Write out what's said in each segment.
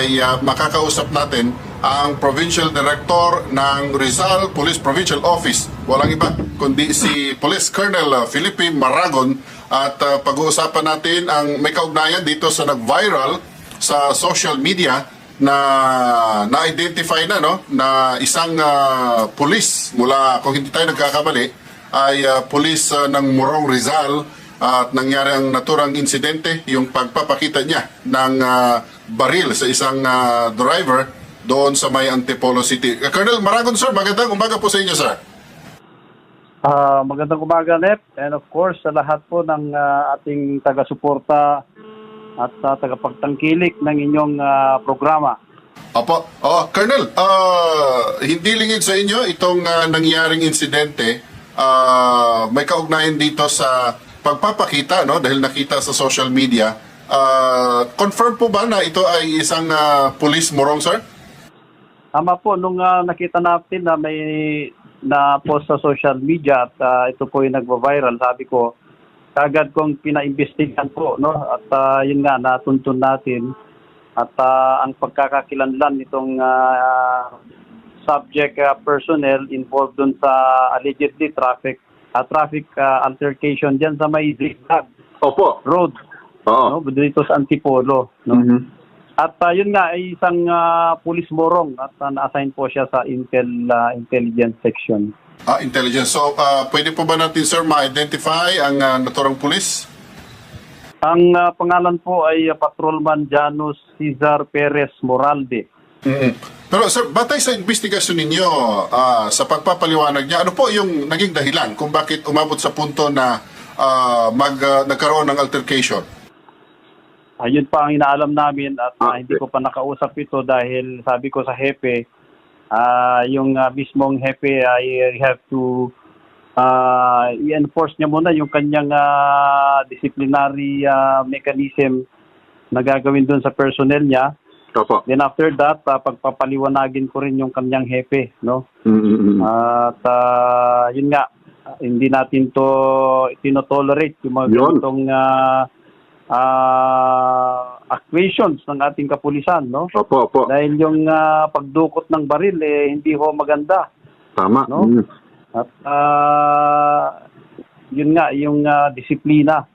ay ah, makakausap natin ang Provincial Director ng Rizal Police Provincial Office. Walang iba kundi si Police Colonel ah, Felipe Maragon. At ah, pag-uusapan natin ang may kaugnayan dito sa nag-viral sa social media na na-identify na no? Na isang ah, police mula kung hindi tayo nagkakamali ay ah, police ah, ng Morong Rizal at nangyari ang naturang insidente yung pagpapakita niya ng ah, baril sa isang ah, driver doon sa may Antipolo City. Uh, Colonel Maragon sir, magandang umaga po sa inyo sir. Ah, magandang umaga, Nep. And of course, sa lahat po ng ah, ating taga-suporta at ah, tagapagtangkilik ng inyong ah, programa. Opo. Oh, Colonel, ah, hindi lingid sa inyo itong ah, nangyaring insidente. Ah, may kaugnayan dito sa pagpapakita no dahil nakita sa social media. Ah, confirm po ba na ito ay isang ah, police morong sir? Tama po, nung ah, nakita natin na may na-post sa social media at ah, ito po yung nagva-viral, sabi ko, kagad kong pinaimbestigan po, no? At ah, yun nga, natuntun natin. At ah, ang pagkakakilanlan nitong ah, subject ah, personnel involved dun sa allegedly traffic ah, traffic ah, altercation diyan sa may zigzag Opo. road no dito sa Antipolo no at ah, yun nga ay isang ah, police morong at ah, na-assign po siya sa Intel ah, Intelligence Section. Ah, intelligence. So, ah, pwede po ba natin sir ma-identify ang ah, naturang police? Ang ah, pangalan po ay ah, Patrolman Janus Cesar Perez Moralde. Mm Pero sir, batay sa investigasyon ninyo ah, sa pagpapaliwanag niya, ano po yung naging dahilan kung bakit umabot sa punto na ah, mag, ah, nagkaroon ng altercation? Ayun pa ang inaalam namin at ah, hindi ko pa nakausap ito dahil sabi ko sa hepe, ah, yung ah, mismong hepe ay have to ah, i-enforce niya muna yung kanyang ah, disciplinary ah, mechanism na gagawin doon sa personnel niya. Opo. Then after that, ah, pagpapaliwanagin ko rin yung kanyang hepe, no? Mm-hmm. At ah, yun nga, hindi natin to tinotolerate yung mga ganitong ah, ah, actuations ng ating kapulisan, no? Opo, opo. Dahil yung ah, pagdukot ng baril eh hindi ho maganda, Tama. no? At ah, yun nga yung ah, disiplina.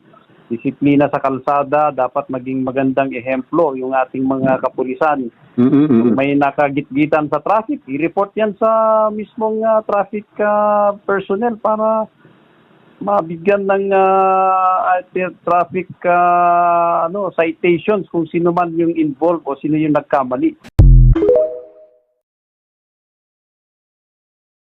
Disiplina sa kalsada dapat maging magandang ehemplo yung ating mga kapulisan. Kung may nakagitgitan sa traffic, i-report yan sa mismong ah, traffic ah, personnel para mabigyan ng at- traffic ah, ano citations kung sino man yung involved o sino yung nagkamali.